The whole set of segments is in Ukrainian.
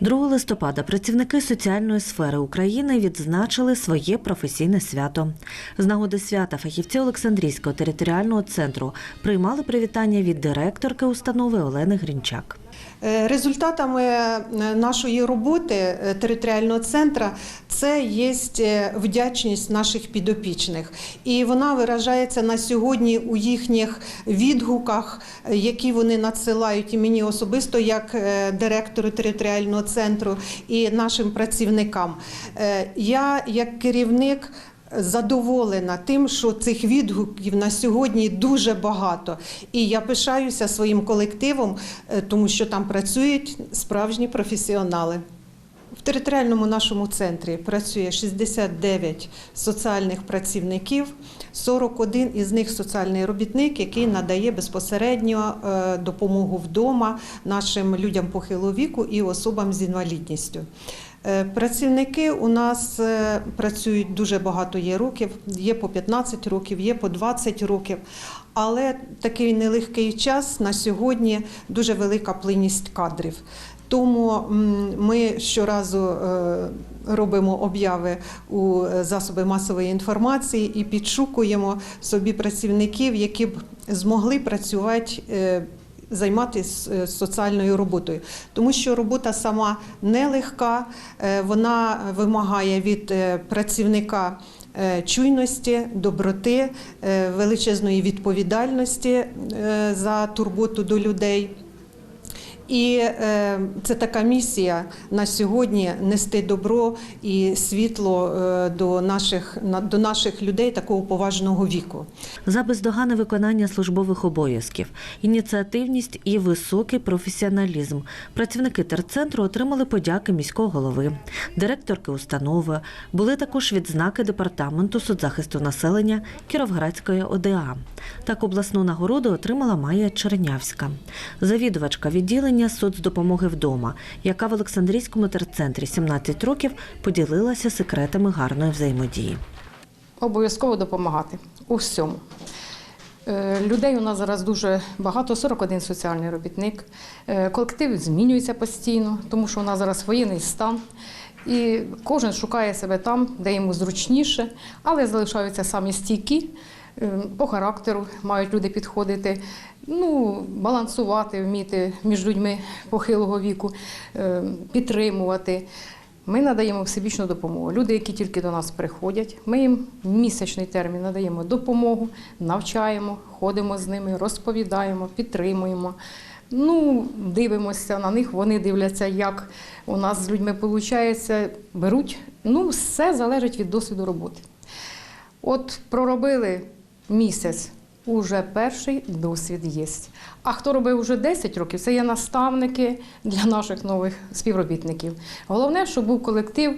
2 листопада працівники соціальної сфери України відзначили своє професійне свято. З нагоди свята фахівці Олександрійського територіального центру приймали привітання від директорки установи Олени Грінчак. Е, Результатами е, нашої роботи е, територіального центру це є вдячність наших підопічних, і вона виражається на сьогодні у їхніх відгуках, які вони надсилають і мені особисто, як директору територіального центру, і нашим працівникам. Я, як керівник, задоволена тим, що цих відгуків на сьогодні дуже багато. І я пишаюся своїм колективом, е, тому що там працюють справжні професіонали. В територіальному нашому центрі працює 69 соціальних працівників, 41 із них соціальний робітник, який надає безпосередньо е, допомогу вдома нашим людям похилого віку і особам з інвалідністю. Е, Працівники у нас е, працюють дуже багато є років, є по 15 років, є по 20 років. Але такий нелегкий час на сьогодні дуже велика плинність кадрів. Тому ми щоразу е, робимо обяви у засоби масової інформації і підшукуємо собі працівників, які б змогли працювати. Займатися е, соціальною роботою, тому що робота сама нелегка, е, вона вимагає від е, працівника чуйності, доброти, величезної відповідальності за турботу до людей. І е, це така місія на сьогодні нести добро і світло е, до наших на- до наших людей такого поважного віку. За бездоганне виконання службових обов'язків, ініціативність і високий професіоналізм працівники терцентру отримали подяки міського голови, директорки установи. Були також відзнаки департаменту соцзахисту населення Кіровградської ОДА. Так обласну нагороду отримала Майя Чернявська, завідувачка відділення соцдопомоги вдома, яка в Олександрійському терцентрі 17 років поділилася секретами гарної взаємодії. Обов'язково допомагати у всьому. Е, Людей у нас зараз дуже багато, 41 соціальний робітник. Е, Колектив змінюється постійно, тому що у нас зараз воєнний стан. І кожен шукає себе там, де йому зручніше, але залишаються самі стійкі. е, По характеру мають люди підходити, ну, балансувати, вміти між людьми похилого віку, е, підтримувати. Ми надаємо всебічну допомогу. Люди, які тільки до нас приходять, ми їм місячний термін надаємо допомогу, навчаємо, ходимо з ними, розповідаємо, підтримуємо. Ну, дивимося на них, вони дивляться, як у нас з людьми виходить, беруть. Ну, все залежить від досвіду роботи. От проробили місяць, уже перший досвід є. А хто робив вже 10 років, це є наставники для наших нових співробітників. Головне, щоб був колектив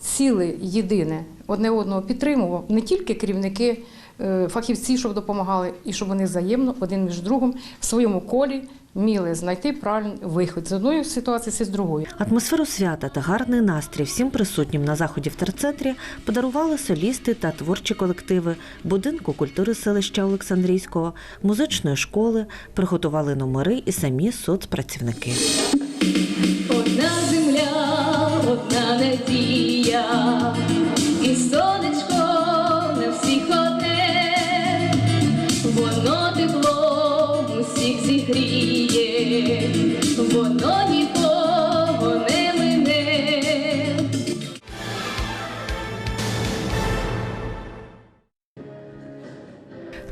ціле, єдине, одне одного підтримував, не тільки керівники, е, фахівці, щоб допомагали, і щоб вони взаємно один між другом в своєму колі вміли знайти правильний вихід з одної ситуації з другої. Атмосферу свята та гарний настрій всім присутнім на заході в терцентрі подарували солісти та творчі колективи будинку культури селища Олександрійського, музичної школи, приготували номери і самі соцпрацівники. Одна земля, одна надія,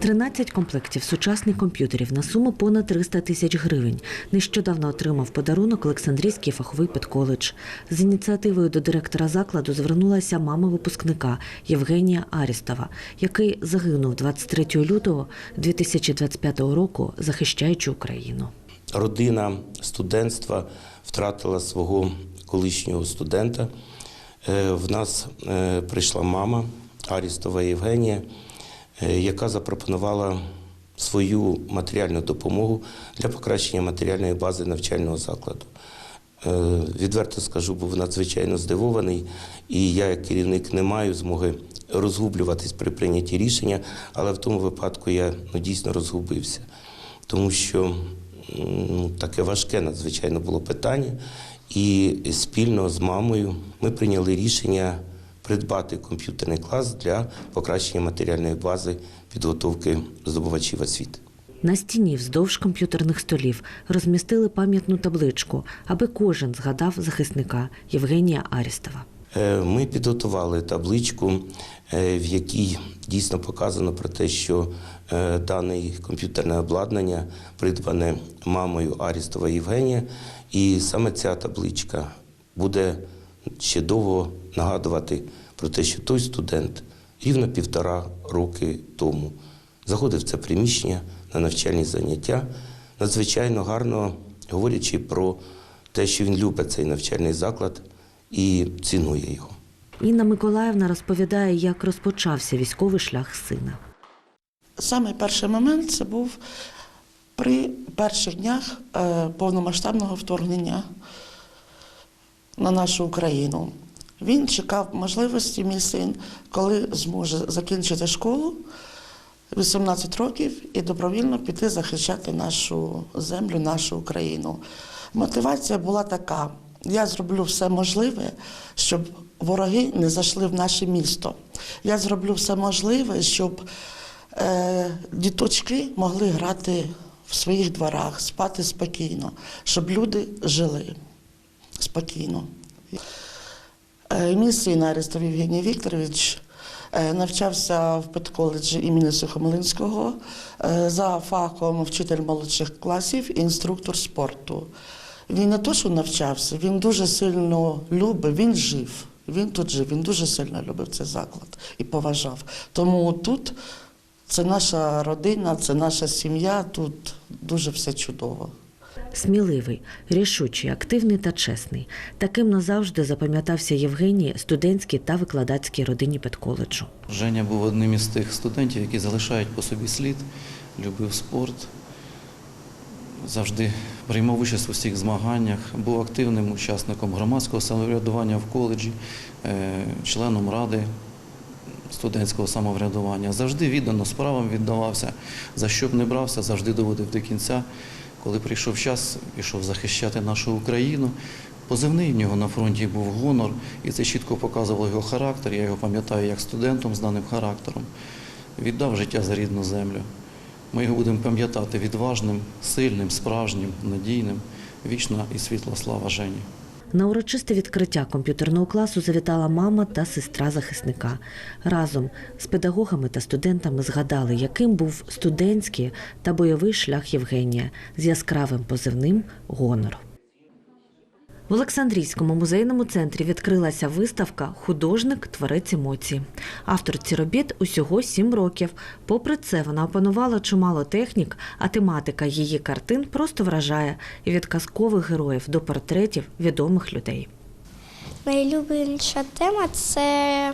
13 комплектів сучасних комп'ютерів на суму понад 300 тисяч гривень. Нещодавно отримав подарунок Олександрійський фаховий педколедж. З ініціативою до директора закладу звернулася мама випускника Євгенія Арістова, який загинув 23 лютого 2025 року, захищаючи Україну. родина студентства втратила свого колишнього студента. Е, В нас е, прийшла мама Арістова Євгенія, яка запропонувала свою матеріальну допомогу для покращення матеріальної бази навчального закладу. Е, Відверто скажу, був надзвичайно здивований, і я, як керівник, не маю змоги розгублюватись при прийнятті рішення, але в тому випадку я ну, дійсно розгубився, тому що ну, таке важке надзвичайно було питання. І спільно з мамою ми прийняли рішення придбати комп'ютерний клас для покращення матеріальної бази підготовки здобувачів освіти. На стіні вздовж комп'ютерних столів розмістили пам'ятну табличку, аби кожен згадав захисника Євгенія Арістова. Е, Ми підготували табличку, е, в якій дійсно показано про те, що е, дане комп'ютерне обладнання придбане мамою Арістова Євгенія, і саме ця табличка буде ще довго нагадувати про те, що той студент рівно півтора роки тому заходив в це приміщення на навчальні заняття, надзвичайно гарно говорячи про те, що він любить цей навчальний заклад і цінує його. Інна Миколаївна розповідає, як розпочався військовий шлях сина. Саме перший момент це був при перших днях е, повномасштабного вторгнення на нашу Україну. Він чекав можливості, мій син, коли зможе закінчити школу 18 років і добровільно піти захищати нашу землю, нашу Україну. Мотивація була така: я зроблю все можливе, щоб вороги не зайшли в наше місто. Я зроблю все можливе, щоб е, діточки могли грати в своїх дворах, спати спокійно, щоб люди жили спокійно. Е, Мій син Арестов Євгеній Вікторович е, навчався в педколеджі імені Сухомлинського е, за фахом вчитель молодших класів інструктор спорту. Він не то, що навчався, він дуже сильно любив, він жив. Він тут жив, він дуже сильно любив цей заклад і поважав. Тому тут це наша родина, це наша сім'я, тут дуже все чудово. Сміливий, рішучий, активний та чесний. Таким назавжди запам'ятався Євгеній студентській та викладацькій родині педколеджу. Женя був одним із тих студентів, які залишають по собі слід, любив спорт, завжди приймав участь у всіх змаганнях, був активним учасником громадського самоврядування в коледжі, е, членом ради студентського самоврядування. Завжди віддано справам віддавався, за що б не брався, завжди доводив до кінця. Коли прийшов час, пішов захищати нашу Україну. Позивний в нього на фронті був гонор, і це чітко показувало його характер. Я його пам'ятаю як студентом з даним характером. Віддав життя за рідну землю. Ми його будемо пам'ятати відважним, сильним, справжнім, надійним. Вічна і світла слава Жені. На урочисте відкриття комп'ютерного класу завітала мама та сестра захисника. Разом з педагогами та студентами згадали, яким був студентський та бойовий шлях Євгенія з яскравим позивним Гонор. В Олександрійському музейному центрі відкрилася виставка Художник творець емоцій. Авторці робіт усього сім років. Попри це, вона опанувала чимало технік, а тематика її картин просто вражає від казкових героїв до портретів відомих людей. Найлюбленіша тема це,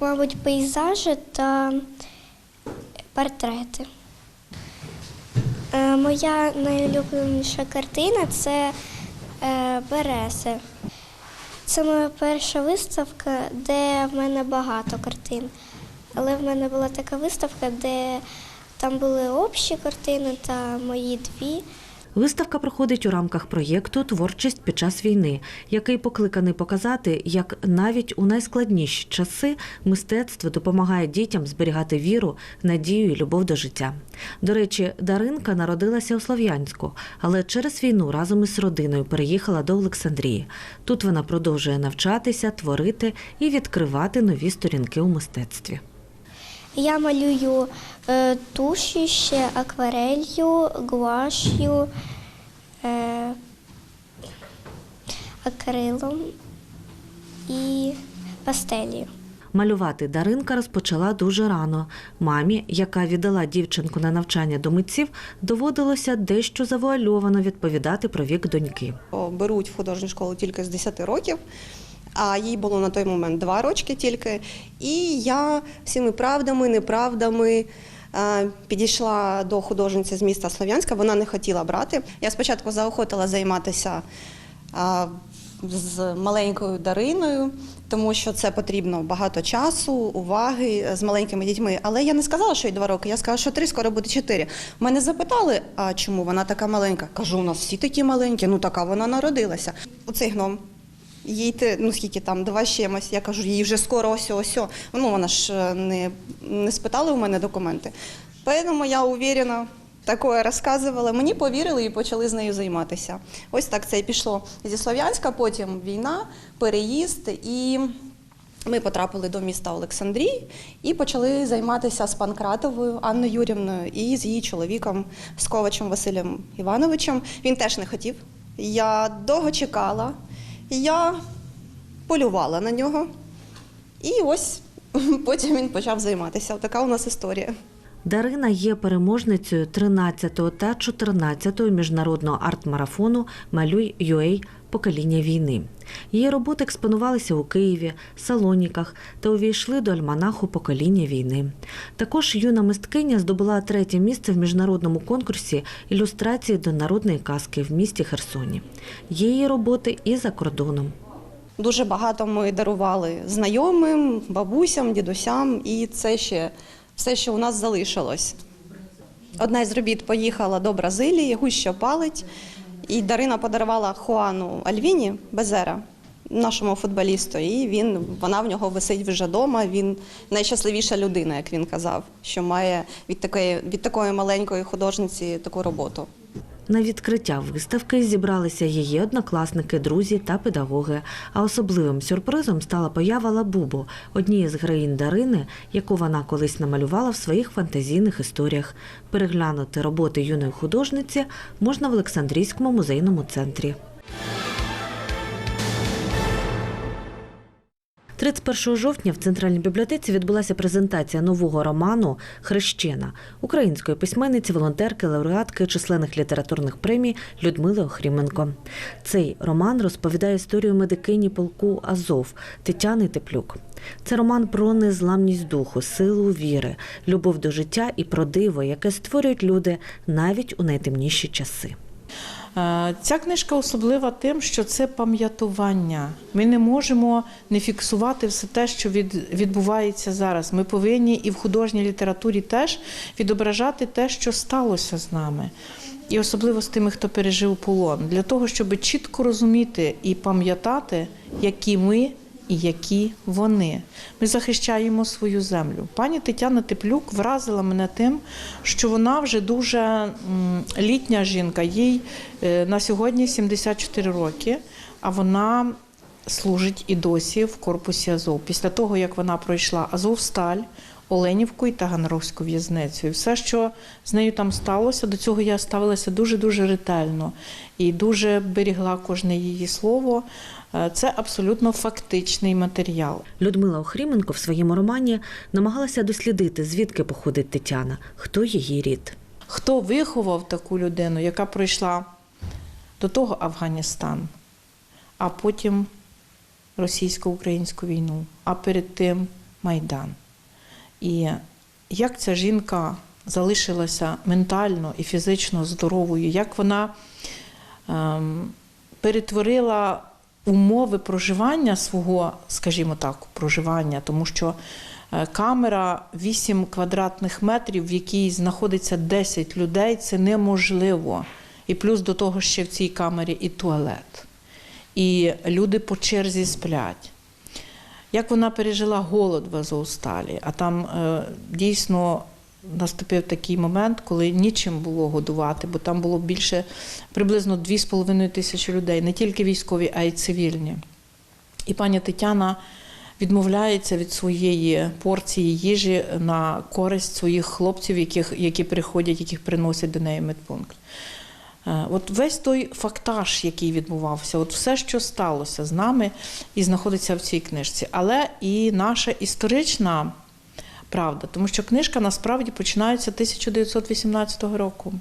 мабуть, пейзажі та портрети. Е, Моя найулюбленіша картина це Берези. Це моя перша виставка, де в мене багато картин. Але в мене була така виставка, де там були общі картини та мої дві. Виставка проходить у рамках проєкту Творчість під час війни, який покликаний показати, як навіть у найскладніші часи мистецтво допомагає дітям зберігати віру, надію і любов до життя. До речі, Даринка народилася у Слов'янську, але через війну разом із родиною переїхала до Олександрії. Тут вона продовжує навчатися, творити і відкривати нові сторінки у мистецтві. Я малюю е, туші ще акварелью, гуаш'ю, е, акрилом і пастелью. Малювати Даринка розпочала дуже рано. Мамі, яка віддала дівчинку на навчання до митців, доводилося дещо завуальовано відповідати про вік доньки. Беруть в художню школу тільки з 10 років, а їй було на той момент 2 рочки тільки. І я всіми правдами, неправдами е, підійшла до художниці з міста Слов'янська. Вона не хотіла брати. Я спочатку заохотила займатися е, з маленькою Дариною. тому що це потрібно багато часу, уваги з маленькими дітьми. Але я не сказала, що їй два роки, я сказала, що три, скоро буде чотири. Мене запитали, а чому вона така маленька? Кажу, у нас всі такі маленькі, ну така вона народилася. Оцей гном. Їй те, ну скільки там, два чимось. Я кажу, їй вже скоро ось ось. Ну вона ж е, не, не спитала у мене документи. Тому я уверена, такое розказувала. Мені повірили і почали з нею займатися. Ось так це і пішло зі Слов'янська, потім війна, переїзд і. Ми потрапили до міста Олександрій і почали займатися з Панкратовою Анною Юрівною і з її чоловіком Сковачем Василем Івановичем. Він теж не хотів. Я довго чекала, я полювала на нього. І ось потім він почав займатися. Така у нас історія. Дарина є переможницею 13-го та 14-го міжнародного арт-марафону Малюй UA Покоління війни. Її роботи експонувалися у Києві, Салоніках та увійшли до альманаху Покоління війни. Також юна мисткиня здобула третє місце в міжнародному конкурсі ілюстрації до народної казки в місті Херсоні. Її роботи і за кордоном. Дуже багато ми дарували знайомим, бабусям, дідусям, і це ще все, що у нас залишилось. Одна із робіт поїхала до Бразилії, гуща палить, і Дарина подарувала Хуану Альвіні Безера, нашому футболісту, і він, вона в нього висить вже вдома. Він найщасливіша людина, як він казав, що має від такої, від такої маленької художниці таку роботу. На відкриття виставки зібралися її однокласники, друзі та педагоги. А особливим сюрпризом стала поява Лабубо, однієї з героїн Дарини, яку вона колись намалювала в своїх фантазійних історіях. Переглянути роботи юної художниці можна в Олександрійському музейному центрі. 31 жовтня в центральній бібліотеці відбулася презентація нового роману Хрещена української письменниці, волонтерки, лауреатки численних літературних премій Людмили Охріменко. Цей роман розповідає історію медикині полку Азов Тетяни Теплюк. Це роман про незламність духу, силу віри, любов до життя і про диво, яке створюють люди навіть у найтемніші часи. Е, Ця книжка особлива тим, що це пам'ятування. Ми не можемо не фіксувати все те, що від, відбувається зараз. Ми повинні і в художній літературі теж відображати те, що сталося з нами. І особливо з тими, хто пережив полон, для того, щоб чітко розуміти і пам'ятати, які ми і які вони. Ми захищаємо свою землю. Пані Тетяна Теплюк вразила мене тим, що вона вже дуже літня жінка. Їй е, на сьогодні 74 роки, а вона служить і досі в корпусі Азов. Після того, як вона пройшла Азовсталь, Оленівку і Таганрогську в'язницю. І все, що з нею там сталося, до цього я ставилася дуже-дуже ретельно і дуже берігла кожне її слово. Е, Це абсолютно фактичний матеріал. Людмила Охріменко в своєму романі намагалася дослідити, звідки походить Тетяна, хто її рід. Хто виховав таку людину, яка пройшла до того Афганістан, а потім російсько-українську війну, а перед тим Майдан. І як ця жінка залишилася ментально і фізично здоровою, як вона ем, перетворила умови проживання свого, скажімо так, проживання, тому що е, камера 8 квадратних метрів, в якій знаходиться 10 людей, це неможливо. І плюс до того ще в цій камері і туалет. І люди по черзі сплять. Як вона пережила голод в Азовсталі, а там е, дійсно наступив такий момент, коли нічим було годувати, бо там було більше приблизно 2,5 тисячі людей, не тільки військові, а й цивільні. І пані Тетяна відмовляється від своєї порції їжі на користь своїх хлопців, яких, які приходять, яких приносять до неї медпункт. Е, От весь той фактаж, який відбувався, от все, що сталося з нами, і знаходиться в цій книжці, але і наша історична правда, тому що книжка насправді починається 1918 року.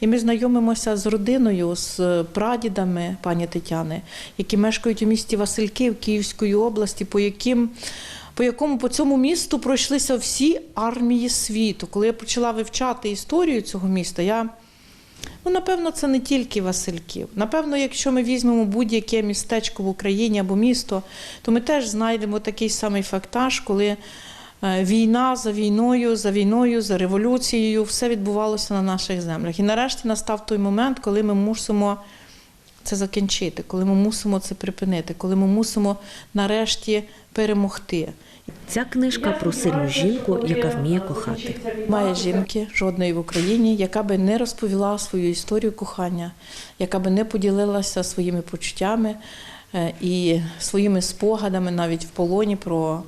І ми знайомимося з родиною, з прадідами пані Тетяни, які мешкають у місті Васильків Київської області, по яким по якому по цьому місту пройшлися всі армії світу. Коли я почала вивчати історію цього міста, я Ну, напевно, це не тільки Васильків. Напевно, якщо ми візьмемо будь-яке містечко в Україні або місто, то ми теж знайдемо такий самий фактаж, коли е, війна за війною, за війною, за революцією, все відбувалося на наших землях. І нарешті настав той момент, коли ми мусимо це закінчити, коли ми мусимо це припинити, коли ми мусимо нарешті перемогти. Ця книжка про сильну жінку, яка вміє кохати. Має жінки жодної в Україні, яка би не розповіла свою історію кохання, яка би не поділилася своїми почуттями е, і своїми спогадами навіть в полоні про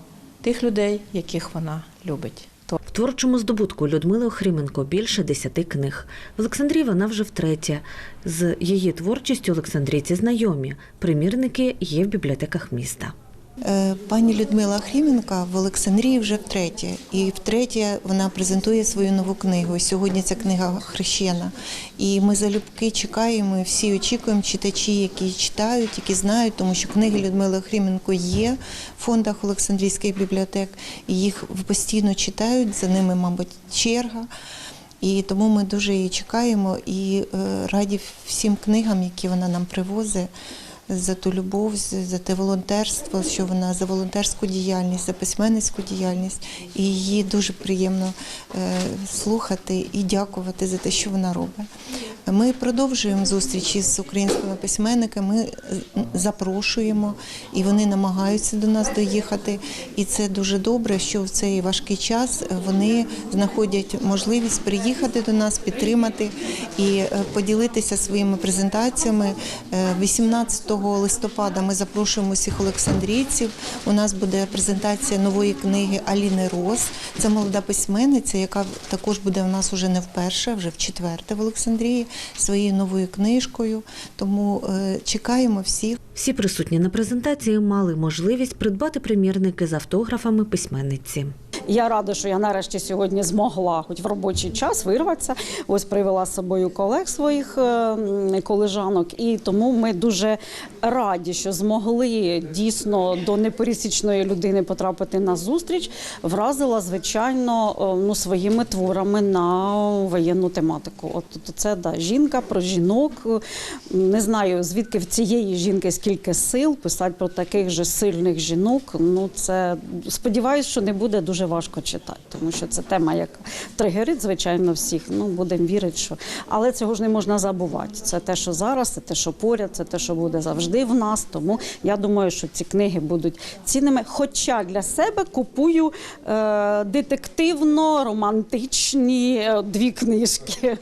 тих людей, яких вона любить. В творчому здобутку Людмили Охріменко більше десяти книг. В Олександрії вона вже втретє. З її творчістю Олександрійці знайомі. Примірники є в бібліотеках міста. Е, Пані Людмила Хріменка в Олександрії вже втретє. І втретє вона презентує свою нову книгу. Сьогодні ця книга хрещена. І ми залюбки чекаємо, всі очікуємо читачі, які читають, які знають, тому що книги Людмили Хріменко є в фондах Олександрійських бібліотек, і їх постійно читають, за ними, мабуть, черга. І тому ми дуже її чекаємо і е, раді всім книгам, які вона нам привозить за ту любов, за те волонтерство, що вона за волонтерську діяльність, за письменницьку діяльність. І її дуже приємно е, слухати і дякувати за те, що вона робить. Ми продовжуємо зустрічі з українськими письменниками, ми е, запрошуємо, і вони намагаються до нас доїхати. І це дуже добре, що в цей важкий час вони знаходять можливість приїхати до нас, підтримати і е, поділитися своїми презентаціями. Е, 18 листопада ми запрошуємо всіх олександрійців. У нас буде презентація нової книги Аліни Рос. Це молода письменниця, яка також буде у нас уже не вперше, а вже в четверте в Олександрії своєю новою книжкою. Тому е, чекаємо всіх. Всі присутні на презентації мали можливість придбати примірники з автографами письменниці. Я рада, що я нарешті сьогодні змогла, хоч в робочий час, вирватися. Ось привела з собою колег своїх е, колежанок, і тому ми дуже раді, що змогли дійсно до непересічної людини потрапити на зустріч. Вразила звичайно е, ну, своїми творами на воєнну тематику. От це да, жінка про жінок. Не знаю звідки в цієї жінки скільки сил писати про таких же сильних жінок. Ну це сподіваюся, що не буде дуже важко читати, тому що це тема, яка тригерить, звичайно, всіх. Ну будемо вірити, що але цього ж не можна забувати. Це те, що зараз, це те, що поряд, це те, що буде завжди в нас. Тому я думаю, що ці книги будуть цінними. Хоча для себе купую е, детективно-романтичні е, дві книжки.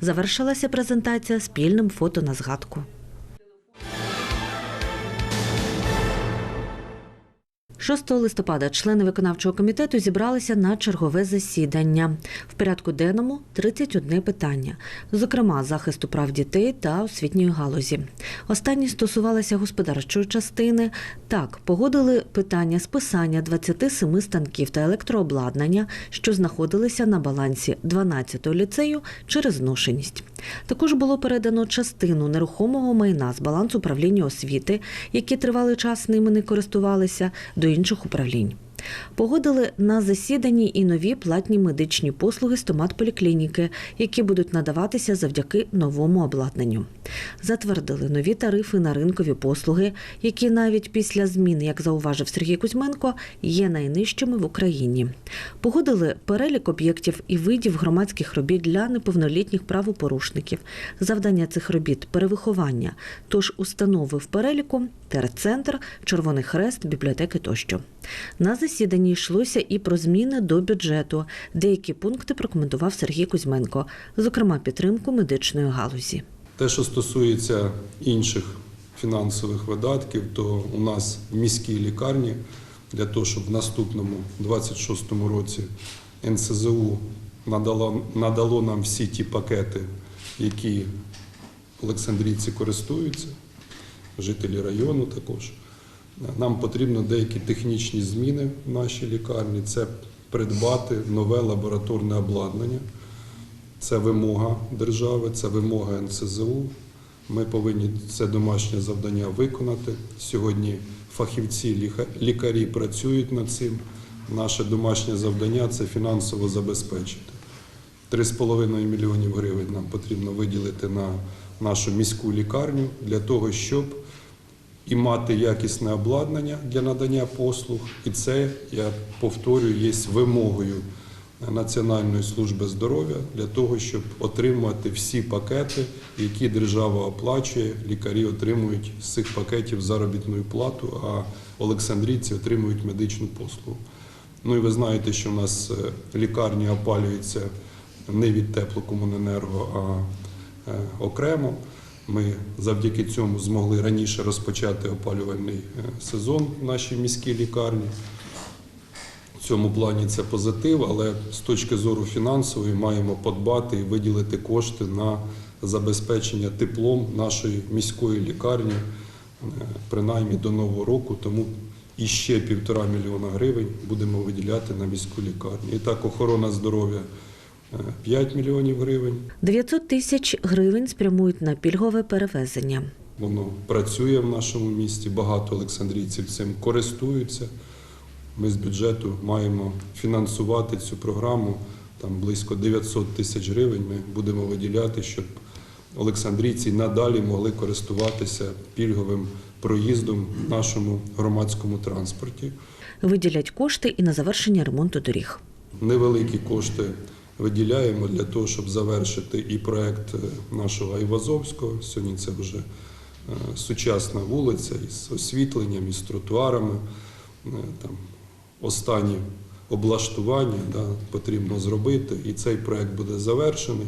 Завершилася презентація спільним фото на згадку. 6 листопада члени виконавчого комітету зібралися на чергове засідання. В порядку денному 31 питання, зокрема захисту прав дітей та освітньої галузі. Останні стосувалися господарчої частини. Так, погодили питання списання 27 станків та електрообладнання, що знаходилися на балансі 12-го ліцею через зношеність. Також було передано частину нерухомого майна з балансу управління освіти, які тривалий час ними не користувалися, до інших управлінь. Погодили на засіданні і нові платні медичні послуги стоматполіклініки, які будуть надаватися завдяки новому обладнанню. Затвердили нові тарифи на ринкові послуги, які навіть після змін, як зауважив Сергій Кузьменко, є найнижчими в Україні. Погодили перелік об'єктів і видів громадських робіт для неповнолітніх правопорушників. Завдання цих робіт перевиховання, тож установи в переліку терцентр, Червоний Хрест, бібліотеки тощо. На засіданні йшлося і про зміни до бюджету. Деякі пункти прокоментував Сергій Кузьменко, зокрема підтримку медичної галузі. Те, що стосується інших фінансових видатків, то у нас в міській лікарні для того, щоб в наступному 26-му році НСЗУ надало, надало нам всі ті пакети, які олександрійці користуються, жителі району також. Нам потрібно деякі технічні зміни в нашій лікарні. Це придбати нове лабораторне обладнання. Це вимога держави, це вимога НСЗУ. Ми повинні це домашнє завдання виконати. Сьогодні фахівці, лікарі працюють над цим. Наше домашнє завдання це фінансово забезпечити. 3,5 мільйонів гривень нам потрібно виділити на нашу міську лікарню для того, щоб і мати якісне обладнання для надання послуг. І це, я повторюю, є вимогою Національної служби здоров'я для того, щоб отримувати всі пакети, які держава оплачує. Лікарі отримують з цих пакетів заробітну плату, а олександрійці отримують медичну послугу. Ну і ви знаєте, що в нас е, лікарні опалюються не від теплокомуненерго, а е, окремо. Ми завдяки цьому змогли раніше розпочати опалювальний е, сезон в нашій міській лікарні. В цьому плані це позитив, але з точки зору фінансової маємо подбати і виділити кошти на забезпечення теплом нашої міської лікарні, е, принаймні до нового року. Тому іще півтора мільйона гривень будемо виділяти на міську лікарню. І так, охорона здоров'я 5 мільйонів гривень. 900 тисяч гривень спрямують на пільгове перевезення. Воно працює в нашому місті. Багато олександрійців цим користуються. Ми з бюджету маємо фінансувати цю програму. Там близько 900 тисяч гривень ми будемо виділяти, щоб олександрійці надалі могли користуватися пільговим проїздом в нашому громадському транспорті. Виділять кошти і на завершення ремонту доріг. Невеликі кошти виділяємо для того, щоб завершити і проект е, нашого Айвазовського. Сьогодні це вже е, сучасна вулиця із освітленням, із тротуарами. Е, Там останні облаштування да, потрібно зробити, і цей проект буде завершений.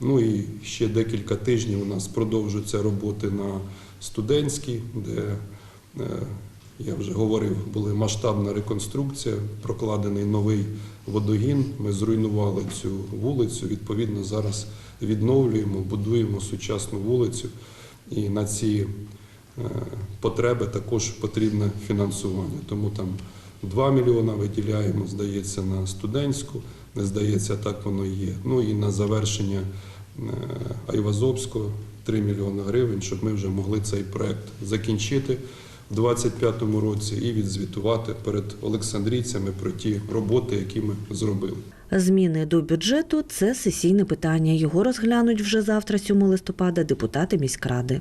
Ну і ще декілька тижнів у нас продовжуються роботи на студентській, де я вже говорив, була масштабна реконструкція, прокладений новий водогін. Ми зруйнували цю вулицю. Відповідно, зараз відновлюємо, будуємо сучасну вулицю. І на ці е, потреби також потрібне фінансування. Тому там 2 мільйона виділяємо, здається, на студентську, не здається, так воно є. Ну і на завершення е, Айвазовського 3 мільйони гривень, щоб ми вже могли цей проект закінчити в 2025 році і відзвітувати перед олександрійцями про ті роботи, які ми зробили. Зміни до бюджету це сесійне питання. Його розглянуть вже завтра, 7 листопада, депутати міськради.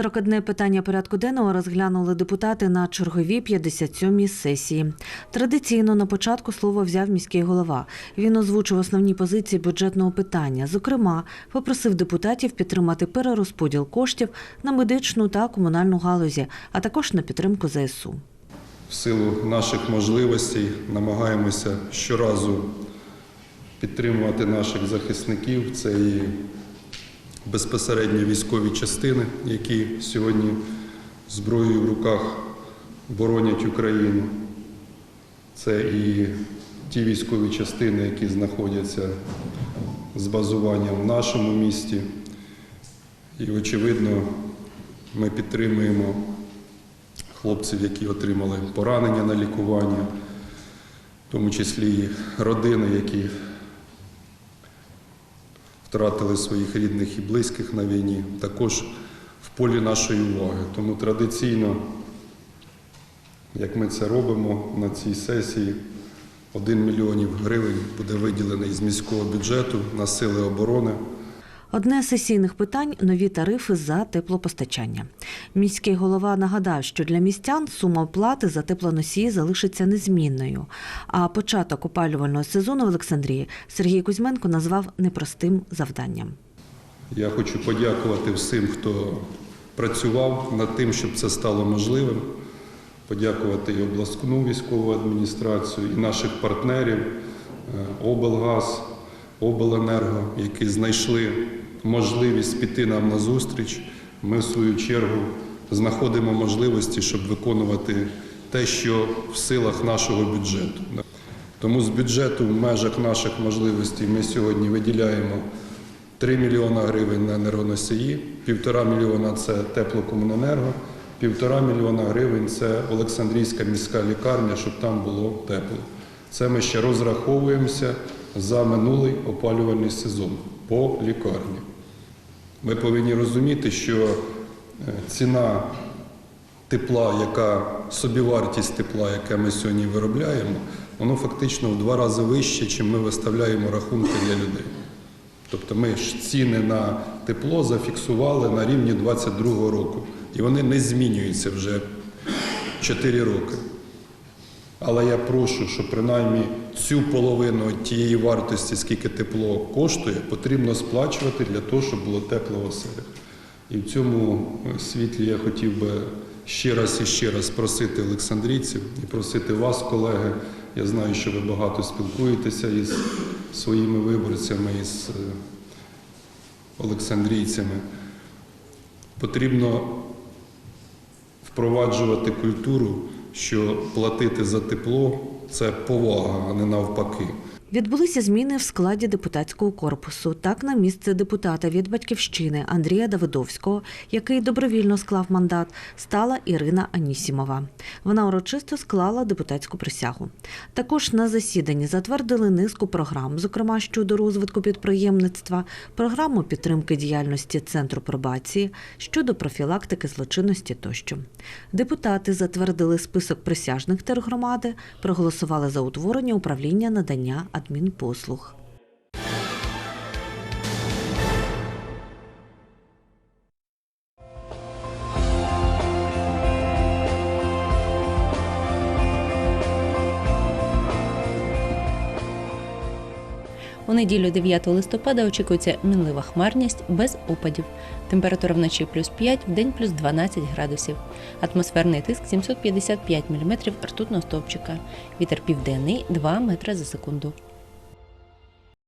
41 питання порядку денного розглянули депутати на черговій 57-й сесії. Традиційно на початку слово взяв міський голова. Він озвучив основні позиції бюджетного питання. Зокрема, попросив депутатів підтримати перерозподіл коштів на медичну та комунальну галузі, а також на підтримку ЗСУ. В силу наших можливостей намагаємося щоразу підтримувати наших захисників. Це і безпосередньо військові частини, які сьогодні зброєю в руках боронять Україну. Це і ті військові частини, які знаходяться з базуванням в нашому місті. І, очевидно, ми підтримуємо хлопців, які отримали поранення на лікування, в тому числі і родини, які втратили своїх рідних і близьких на війні, також в полі нашої уваги. Тому традиційно, як ми це робимо на цій сесії, 1 мільйонів гривень буде виділений з міського бюджету на сили оборони. Одне з сесійних питань нові тарифи за теплопостачання. Міський голова нагадав, що для містян сума оплати за теплоносії залишиться незмінною. А початок опалювального сезону в Олександрії Сергій Кузьменко назвав непростим завданням. Я хочу подякувати всім, хто працював над тим, щоб це стало можливим. Подякувати і обласну військову адміністрацію, і наших партнерів е, облгаз, обленерго, які знайшли можливість піти нам на зустріч. Ми, в свою чергу, знаходимо можливості, щоб виконувати те, що в силах нашого бюджету. Тому з бюджету в межах наших можливостей ми сьогодні виділяємо 3 мільйона гривень на енергоносії, півтора мільйона це теплокомуненерго, півтора мільйона гривень це Олександрійська міська лікарня, щоб там було тепло. Це ми ще розраховуємося за минулий опалювальний сезон по лікарні. Ми повинні розуміти, що е, ціна тепла, яка собівартість тепла, яке ми сьогодні виробляємо, воно фактично в два рази вище, чим ми виставляємо рахунки для людей. Тобто ми ж ціни на тепло зафіксували на рівні 22-го року. І вони не змінюються вже 4 роки. Але я прошу, що принаймні цю половину тієї вартості, скільки тепло коштує, потрібно сплачувати для того, щоб було тепло в оселях. І в цьому світлі я хотів би ще раз і ще раз просити олександрійців і просити вас, колеги. Я знаю, що ви багато спілкуєтеся із своїми виборцями, із е, олександрійцями. Потрібно впроваджувати культуру, що платити за тепло це повага, а не навпаки. Відбулися зміни в складі депутатського корпусу. Так, на місце депутата від батьківщини Андрія Давидовського, який добровільно склав мандат, стала Ірина Анісімова. Вона урочисто склала депутатську присягу. Також на засіданні затвердили низку програм, зокрема щодо розвитку підприємництва, програму підтримки діяльності центру пробації щодо профілактики злочинності тощо. Депутати затвердили список присяжних тергромади, проголосували за утворення управління надання адмінпослуг. У неділю 9 листопада очікується мінлива хмарність без опадів. Температура вночі плюс 5, вдень плюс 12 градусів. Атмосферний тиск 755 мм ртутного стовпчика. Вітер південний 2 метри за секунду.